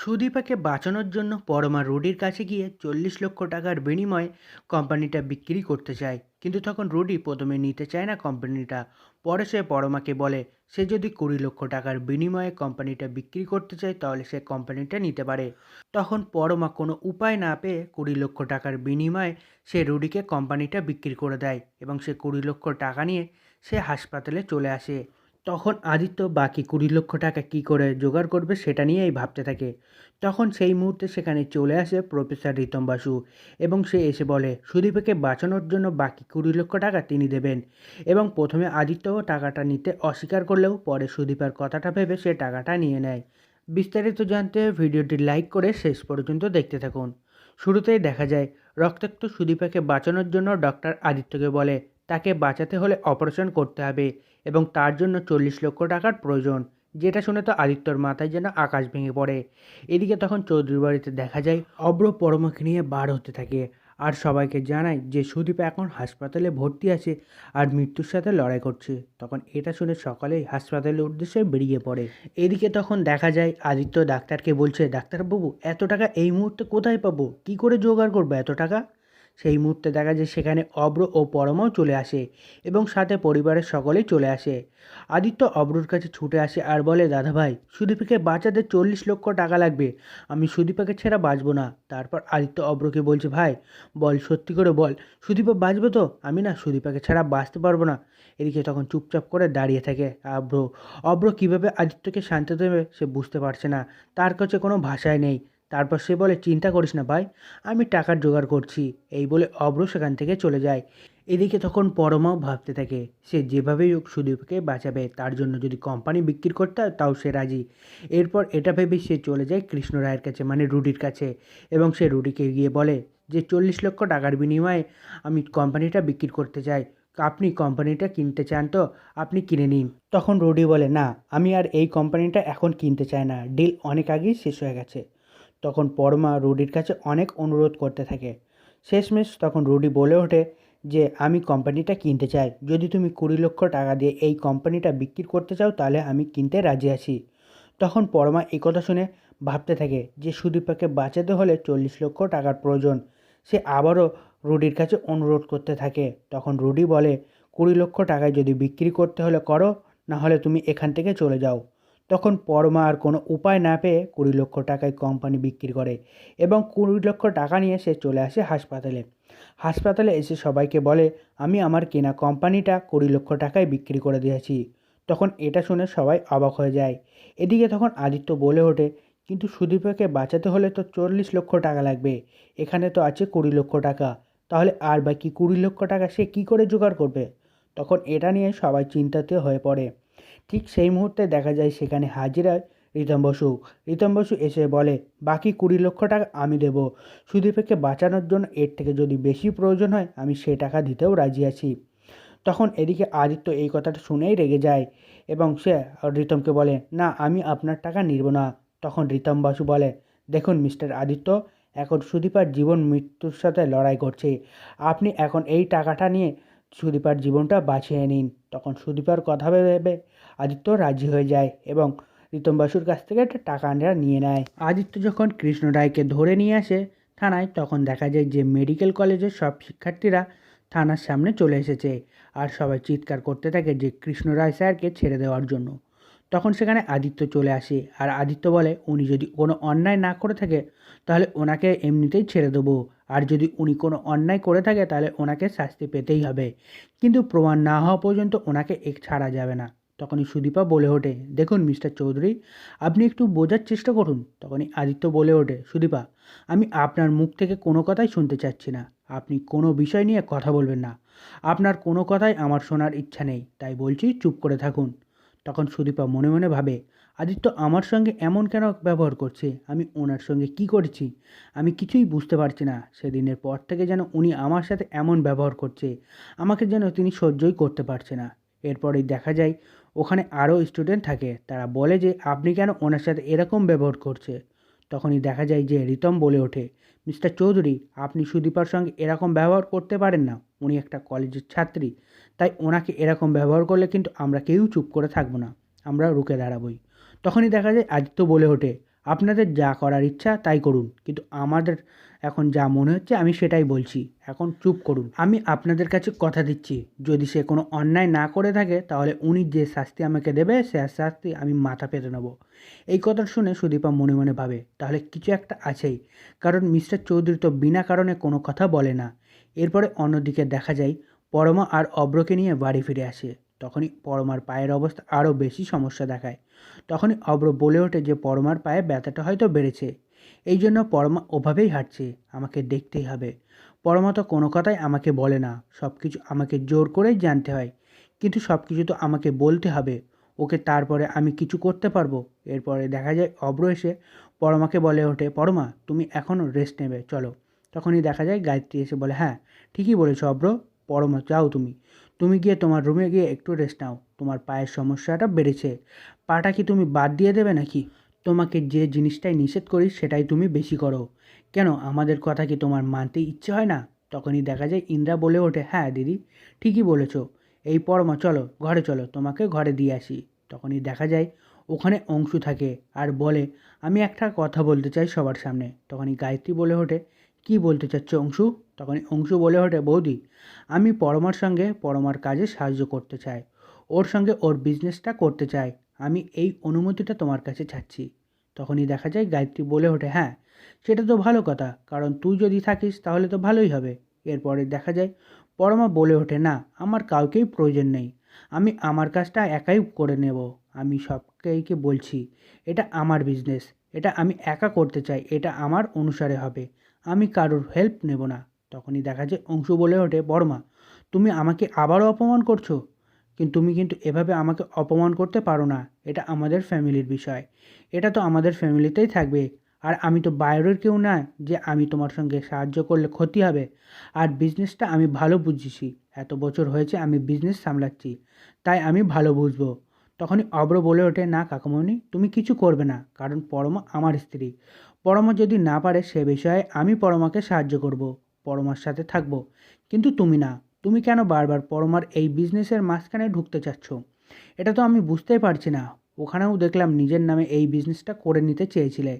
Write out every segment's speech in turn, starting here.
সুদীপাকে বাঁচানোর জন্য পরমা রুডির কাছে গিয়ে চল্লিশ লক্ষ টাকার বিনিময়ে কোম্পানিটা বিক্রি করতে চায়। কিন্তু তখন রুডি প্রথমে নিতে চায় না কোম্পানিটা। পরে সে পরমাকে বলে, সে যদি কুড়ি লক্ষ টাকার বিনিময়ে কোম্পানিটা বিক্রি করতে চায়, তাহলে সে কোম্পানিটা নিতে পারে। তখন পরমা কোনো উপায় না পেয়ে কুড়ি লক্ষ টাকার বিনিময়ে সে রুডিকে কোম্পানিটা বিক্রি করে দেয় এবং সে কুড়ি লক্ষ টাকা নিয়ে সে হাসপাতালে চলে আসে। তখন আদিত্য বাকি কুড়ি লক্ষ টাকা কী করে জোগাড় করবে সেটা নিয়েই ভাবতে থাকে। তখন সেই মুহূর্তে সেখানে চলে আসে প্রফেসর রিতম বাসু এবং সে এসে বলে, সুদীপকে বাঁচানোর জন্য বাকি কুড়ি লক্ষ টাকা তিনি দেবেন। এবং প্রথমে আদিত্যও টাকাটা নিতে অস্বীকার করলেও পরে সুদীপের কথাটা ভেবে সে টাকাটা নিয়ে নেয়। বিস্তারিত জানতে ভিডিওটি লাইক করে শেষ পর্যন্ত দেখতে থাকুন। শুরুতেই দেখা যায়, রক্তাক্ত সুদীপাকে বাঁচানোর জন্য ডক্টর আদিত্যকে বলে, তাকে বাঁচাতে হলে অপারেশন করতে হবে। এবং তার জন্য চল্লিশ লক্ষ টাকার প্রয়োজন, যেটা শুনে তো আদিত্যর মাথায় যেন আকাশ ভেঙে পড়ে। এদিকে তখন চৌধুরীর বাড়িতে দেখা যায়, অব্র পরমাকে নিয়ে বার হতে থাকে আর সবাইকে জানায় যে সুদীপ এখন হাসপাতালে ভর্তি আছে আর মৃত্যুর সাথে লড়াই করছে। তখন এটা শুনে সকালেই হাসপাতালের উদ্দেশ্যে বেরিয়ে পড়ে। এদিকে তখন দেখা যায়, আদিত্য ডাক্তারকে বলছে, ডাক্তারবাবু, এত টাকা এই মুহূর্তে কোথায় পাবো? কি করে জোগাড় করব এত টাকা? সেই মুহূর্তে দেখা যায় সেখানে অব্র ও পরমাও চলে আসে এবং সাথে পরিবারের সকলেই চলে আসে। আদিত্য অব্রুর কাছে ছুটে আসে আর বলে, দাদা ভাই, সুদীপাকে বাঁচাতে চল্লিশ লক্ষ টাকা লাগবে। আমি সুদীপাকে ছেড়া বাঁচবো না। তারপর আদিত্য অব্রকে বলছে, ভাই, বল, সত্যি করে বল। সুদীপা বাঁচবে তো? আমি না সুদীপাকে ছাড়া বাঁচতে পারব না। এদিকে তখন চুপচাপ করে দাঁড়িয়ে থাকে অব্র। অব্র কীভাবে আদিত্যকে শান্ত দেবে সে বুঝতে পারছে না। তার কাছে কোনো ভাষায় নেই। তারপর সে বলে, চিন্তা করিস না ভাই, আমি টাকার জোগাড় করছি। এই বলে অব্র সেখান থেকে চলে যায়। এদিকে তখন পরমাও ভাবতে থাকে, সে যেভাবেই হোক সুদীপকে বাঁচাবে, তার জন্য যদি কোম্পানি বিক্রি করতে হয়, তাও সে রাজি। এরপর এটা ভেবে সে চলে যায় কৃষ্ণ রায়ের কাছে মানে রুডির কাছে। এবং সে রুডিকে গিয়ে বলে, যে চল্লিশ লক্ষ টাকার বিনিময়ে আমি কোম্পানিটা বিক্রি করতে চাই, আপনি কোম্পানিটা কিনতে চান তো, আপনি কিনে নিন। তখন রুডি বলে, না, আমি আর এই কোম্পানিটা এখন কিনতে চাই না ডিল অনেক আগেই শেষ হয়ে গেছে। তখন পরমা রুডির কাছে অনেক অনুরোধ করতে থাকে। শেষমেশ তখন রুডি বলে ওঠে যে, আমি কোম্পানিটা কিনতে চাই। যদি তুমি কুড়ি লক্ষ টাকা দিয়ে এই কোম্পানিটা বিক্রি করতে চাও, তাহলে আমি কিনতে রাজি আছি। তখন পরমা এই কথা শুনে ভাবতে থাকে যে, সুদীপাকে বাঁচাতে হলে চল্লিশ লক্ষ টাকার প্রয়োজন। সে আবারও রুডির কাছে অনুরোধ করতে থাকে। তখন রুডি বলে, কুড়ি লক্ষ টাকায় যদি বিক্রি করতে হলে করো, না হলে তুমি এখান থেকে চলে যাও। তখন পরমা আর কোনো উপায় না পেয়ে কুড়ি লক্ষ টাকায় কোম্পানি বিক্রি করে এবং কুড়ি লক্ষ টাকা নিয়ে সে চলে আসে হাসপাতালে। হাসপাতালে এসে সবাইকে বলে, আমি আমার কেনা কোম্পানিটা কুড়ি লক্ষ টাকায় বিক্রি করে দিয়েছি। তখন এটা শুনে সবাই অবাক হয়ে যায়। এদিকে তখন আদিত্য বলে ওঠে, কিন্তু সুদীপকে বাঁচাতে হলে তো চল্লিশ লক্ষ টাকা লাগবে, এখানে তো আছে কুড়ি লক্ষ টাকা, তাহলে আর বাকি কুড়ি লক্ষ টাকা সে কী করে জোগাড় করবে? তখন এটা নিয়ে সবাই চিন্তাতে হয়ে পড়ে। ঠিক সেই মুহূর্তে দেখা যায় সেখানে হাজিরায় রীতম বসু। রীতম বসু এসে বলে, বাকি কুড়ি লক্ষ টাকা আমি দেব। সুদীপকে বাঁচানোর জন্য এর থেকে যদি বেশি প্রয়োজন হয়, আমি সে টাকা দিতেও রাজি আছি। তখন এদিকে আদিত্য এই কথাটা শুনেই রেগে যায় এবং সে রীতমকে বলে, না, আমি আপনার টাকা নিব না। তখন রীতম বসু বলে, দেখুন মিস্টার আদিত্য, এখন সুদীপার জীবন মৃত্যুর সাথে লড়াই করছে। আপনি এখন এই টাকাটা নিয়ে সুদীপার জীবনটা বাঁচিয়ে নিন। তখন সুদীপার কথা ভেবে আদিত্য রাজি হয়ে যায় এবং রীতম বাসুর কাছ থেকে একটা টাকা নিয়ে নেয়। আদিত্য যখন কৃষ্ণ রায়কে ধরে নিয়ে আসে থানায়, তখন দেখা যায় যে মেডিকেল কলেজের সব শিক্ষার্থীরা থানার সামনে চলে এসেছে আর সবাই চিৎকার করতে থাকে যে কৃষ্ণ রায় স্যারকে ছেড়ে দেওয়ার জন্য। তখন সেখানে আদিত্য চলে আসে আর আদিত্য বলে, উনি যদি কোনো অন্যায় না করে থাকে, তাহলে ওনাকে এমনিতেই ছেড়ে দেবো। আর যদি উনি কোনো অন্যায় করে থাকে, তাহলে ওনাকে শাস্তি পেতেই হবে। কিন্তু প্রমাণ না হওয়া পর্যন্ত ওনাকে এক ছাড়া যাবে না। তখনই সুদীপা বলে ওঠে, দেখুন মিস্টার চৌধুরী, আপনি একটু বোঝার চেষ্টা করুন। তখনই আদিত্য বলে ওঠে, সুদীপা, আমি আপনার মুখ থেকে কোনো কথাই শুনতে চাচ্ছি না। আপনি কোনো বিষয় নিয়ে কথা বলবেন না। আপনার কোনো কথাই আমার শোনার ইচ্ছা নেই। তাই বলছি, চুপ করে থাকুন। তখন সুদীপা মনে মনে ভাবে, আদিত্য আমার সঙ্গে এমন কেন ব্যবহার করছে? আমি ওনার সঙ্গে কি করেছি? আমি কিছুই বুঝতে পারছি না। সেদিনের পর থেকে যেন উনি আমার সাথে এমন ব্যবহার করছে। আমাকে যেন তিনি সহ্যই করতে পারছে না। এরপরেই দেখা যায় ওখানে আরও স্টুডেন্ট থাকে। তারা বলে যে, আপনি কেন ওনার সাথে এরকম ব্যবহার করছে? তখনই দেখা যায় যে, রিতম বলে ওঠে, মিস্টার চৌধুরী, আপনি সুদীপার সঙ্গে এরকম ব্যবহার করতে পারেন না। উনি একটা কলেজের ছাত্রী, তাই ওনাকে এরকম ব্যবহার করলে কিন্তু আমরা কেউ চুপ করে থাকব না। আমরা রুখে দাঁড়াবোই। তখনই দেখা যায়, আদিত্য বলে ওঠে আপনাদের যা করার ইচ্ছা তাই করুন, কিন্তু আমাদের এখন যা মনে হচ্ছে আমি সেটাই বলছি। এখন চুপ করুন। আমি আপনাদের কাছে কথা দিচ্ছি, যদি সে কোনো অন্যায় না করে থাকে, তাহলে উনি যে শাস্তি আমাকে দেবে, সে শাস্তি আমি মাথা পেতে নেব। এই কথা শুনে সুদীপা মনে মনে ভাবে, তাহলে কিছু একটা আছেই। কারণ মিস্টার চৌধুরী তো বিনা কারণে কোনো কথা বলে না। এরপরে অন্যদিকে দেখা যায়, পরমা আর অব্রকে নিয়ে বাড়ি ফিরে আসে। তখনই পরমার পায়ের অবস্থা আরও বেশি সমস্যা দেখায়। তখনই অব্র বলে ওঠে যে পরমার পায়ে ব্যথাটা হয়তো বেড়েছে। এই জন্য পরমা ওভাবেই হাঁটছে। আমাকে দেখতেই হবে। পরমা তো কোনো কথাই আমাকে বলে না। সব কিছু আমাকে জোর করেই জানতে হয়। কিন্তু সব কিছু তো আমাকে বলতে হবে। ওকে তারপরে আমি কিছু করতে পারব। এরপরে দেখা যায় অব্র এসে পরমাকে বলে ওঠে, পরমা, তুমি এখনও রেস্ট নেবে। চলো। তখনই দেখা যায় গায়ত্রী এসে বলে হ্যাঁ ঠিকই বলেছ অব্র। পরমা, যাও তুমি। তুমি গিয়ে তোমার রুমে গিয়ে একটু রেস্ট নাও। তোমার পায়ের সমস্যাটা বেড়েছে। পাটা কি তুমি বাদ দিয়ে দেবে নাকি? তোমাকে যে জিনিসটাই নিষেধ করি সেটাই তুমি বেশি করো। কেন? আমাদের কথা কি তোমার মানতে ইচ্ছে হয় না? তখনই দেখা যায় ইন্দ্রা বলে ওঠে হ্যাঁ দিদি, ঠিকই বলেছ। এই পরমা, চলো, ঘরে চলো, তোমাকে ঘরে দিয়ে আসি। তখনই দেখা যায় ওখানে অংশু থাকে আর বলে, আমি একটা কথা বলতে চাই সবার সামনে। তখনই গায়ত্রী বলে ওঠে, কি বলতে চাচ্ছ অংশু? তখনই অংশু বলে ওঠে, বৌদি, আমি পরমার সঙ্গে পরমার কাজে সাহায্য করতে চাই। ওর সঙ্গে ওর বিজনেসটা করতে চাই। আমি এই অনুমতিটা তোমার কাছে চাচ্ছি। তখনই দেখা যায় গায়ত্রী বলে ওঠে হ্যাঁ সেটা তো ভালো কথা, কারণ তুই যদি থাকিস তাহলে তো ভালোই হবে। এরপরে দেখা যায় পরমা বলে ওঠে, না, আমার কাউকেই প্রয়োজন নেই। আমি আমার কাজটা একাই করে নেব। আমি সবকেইকে বলছি, এটা আমার বিজনেস এটা আমি একা করতে চাই, এটা আমার অনুসারে হবে। আমি কারোর হেল্প নেব না। তখনই দেখা যায় অংশু বলে ওঠে বর্মা তুমি আমাকে আবারও অপমান করছ? কিন্তু তুমি কিন্তু এভাবে আমাকে অপমান করতে পারো না, এটা আমাদের ফ্যামিলির বিষয়। এটা তো আমাদের ফ্যামিলিতেই থাকবে। আর আমি তো বাইরের কেউ না যে আমি তোমার সঙ্গে সাহায্য করলে ক্ষতি হবে। আর বিজনেসটা আমি ভালো বুঝেছি। এত বছর হয়েছে আমি বিজনেস সামলাচ্ছি, তাই আমি ভালো বুঝব। তখনই অব্র বলে ওঠে, না, কাকামণি, তুমি কিছু করবে না, কারণ পরমা আমার স্ত্রী। পরমা যদি না পারে সে বিষয়ে আমি পরমাকে সাহায্য করব। পরমার সাথে থাকব। কিন্তু তুমি না, তুমি কেন বারবার পরমার এই বিজনেসের মাঝখানে ঢুকতে চাচ্ছ? এটা তো আমি বুঝতেই পারছি না। ওখানেও দেখলাম নিজের নামে এই বিজনেসটা করে নিতে চেয়েছিলে।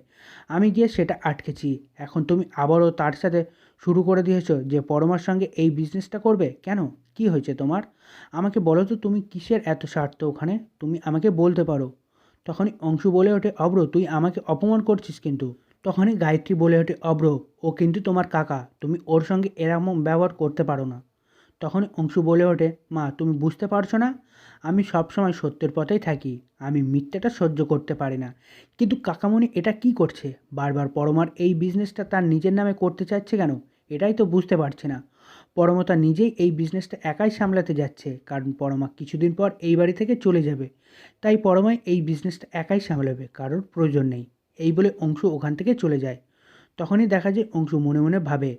আমি গিয়ে সেটা আটকেছি। এখন তুমি আবারও তার সাথে শুরু করে দিয়েছ যে পরমার সঙ্গে এই বিজনেসটা করবে? কেন? কি হয়েছে তোমার? আমাকে বলো তো তুমি কিসের এত স্বার্থ ওখানে? তুমি আমাকে বলতে পারো। তখনই অংশু বলে ওঠে অব্র তুই আমাকে অপমান করছিস কিন্তু। তখনই গায়ত্রী বলে ওঠে, অব্র, ও কিন্তু তোমার কাকা। তুমি ওর সঙ্গে এরকম ব্যবহার করতে পারো না। তখনই অংশু বলে ওঠে, মা, তুমি বুঝতে পারছ না? আমি সবসময় সত্যের পথেই থাকি। আমি মিথ্যাটা সহ্য করতে পারি না। কিন্তু কাকামণি এটা কি করছে? বারবার পরমার এই বিজনেসটা তার নিজের নামে করতে চাচ্ছে কেন? এটাই তো বুঝতে পারছে না। পরমতা নিজেই এই বিজনেসটা একাই সামলাতে যাচ্ছে, কারণ পরমা কিছুদিন পর এই বাড়ি থেকে চলে যাবে। তাই পরমায় এই বিজনেসটা একাই সামলাবে, কারোর প্রয়োজন নেই। এই বলে অংশু ওখান থেকে চলে যায়। তখনই দেখা যায় অংশু মনে মনে ভাবে,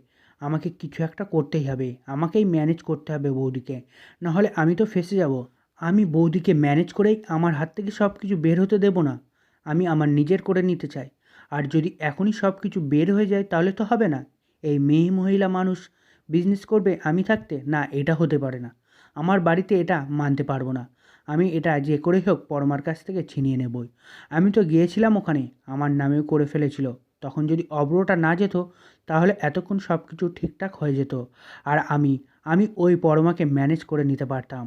আমাকে কিছু একটা করতেই হবে, আমাকেই ম্যানেজ করতে হবে বৌদিকে। নাহলে আমি তো ফেসে যাব। আমি বৌদিকে ম্যানেজ করেই আমার হাত থেকে সব কিছু বের হতে দেব না। আমি আমার নিজের করে নিতে চাই। আর যদি এখনই সব কিছু বের হয়ে যায় তাহলে তো হবে না। এই মেয়ে মহিলা মানুষ বিজনেস করবে আমি থাকতে? না, এটা হতে পারে না। আমার বাড়িতে এটা মানতে পারব না। আমি এটা যে করেই হোক পরমার কাছ থেকে ছিনিয়ে নেবই। আমি তো গিয়েছিলাম ওখানে, আমার নামেও করে ফেলেছিল। তখন যদি অব্রটা না যেত, তাহলে এতক্ষণ সব কিছু ঠিকঠাক হয়ে যেত। আর আমি আমি ওই পরমাকে ম্যানেজ করে নিতে পারতাম।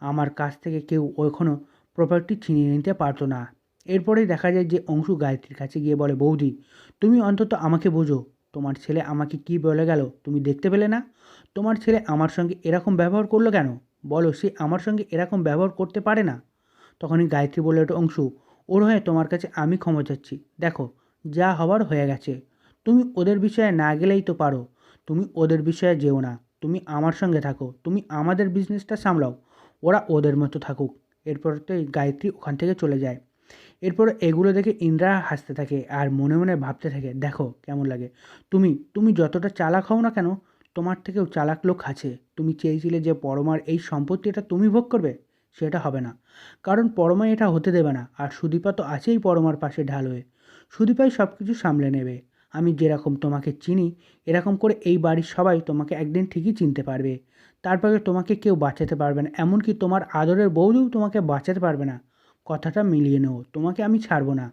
আমার কাছ থেকে কেউ ওইখানেও প্রপার্টি ছিনিয়ে নিতে পারতো না। এরপরেই দেখা যায় যে অংশু গায়ত্রীর কাছে গিয়ে বলে, বৌদি, তুমি অন্তত আমাকে বোঝো, তোমার ছেলে আমাকে কি বলে গেল? তুমি দেখতে পেলে না? তোমার ছেলে আমার সঙ্গে এরকম ব্যবহার করল কেন? বলো, সে আমার সঙ্গে এরকম ব্যবহার করতে পারে না? তখনই গায়ত্রী বলে ওঠে, অংশু, ওর হয়ে তোমার কাছে আমি ক্ষমা চাচ্ছি। দেখো, যা হবার হয়ে গেছে। তুমি ওদের বিষয়ে না গেলেই তো পারো। তুমি ওদের বিষয়ে যেও না। তুমি আমার সঙ্গে থাকো। তুমি আমাদের বিজনেসটা সামলাও। ওরা ওদের মতো থাকুক। এরপর তো গায়ত্রী ওখান থেকে চলে যায়। এরপর এগুলো দেখে ইন্দ্রা হাসতে থাকে আর মনে মনে ভাবতে থাকে, দেখো কেমন লাগে। তুমি তুমি যতটা চালাক হও না কেন তোমার থেকেও চালাক লোক আছে। তুমি চেয়েছিলে যে পরমার এই সম্পত্তিটা তুমি ভোগ করবে? সেটা হবে না। কারণ পরমা এটা হতে দেবে না, আর সুদীপা তো আছেই পরমার পাশে ঢাল হয়ে। সুদীপাই সব কিছু সামলে নেবে। আমি যেরকম তোমাকে চিনি, এরকম করে এই বাড়ির সবাই তোমাকে একদিন ঠিকই চিনতে পারবে। তারপরে তোমাকে কেউ বাঁচাতে পারবে না, এমনকি তোমার আদরের বৌদিও তোমাকে বাঁচাতে পারবে না। কথাটা মিলিয়ে নেও, তোমাকে আমি ছাড়বো না।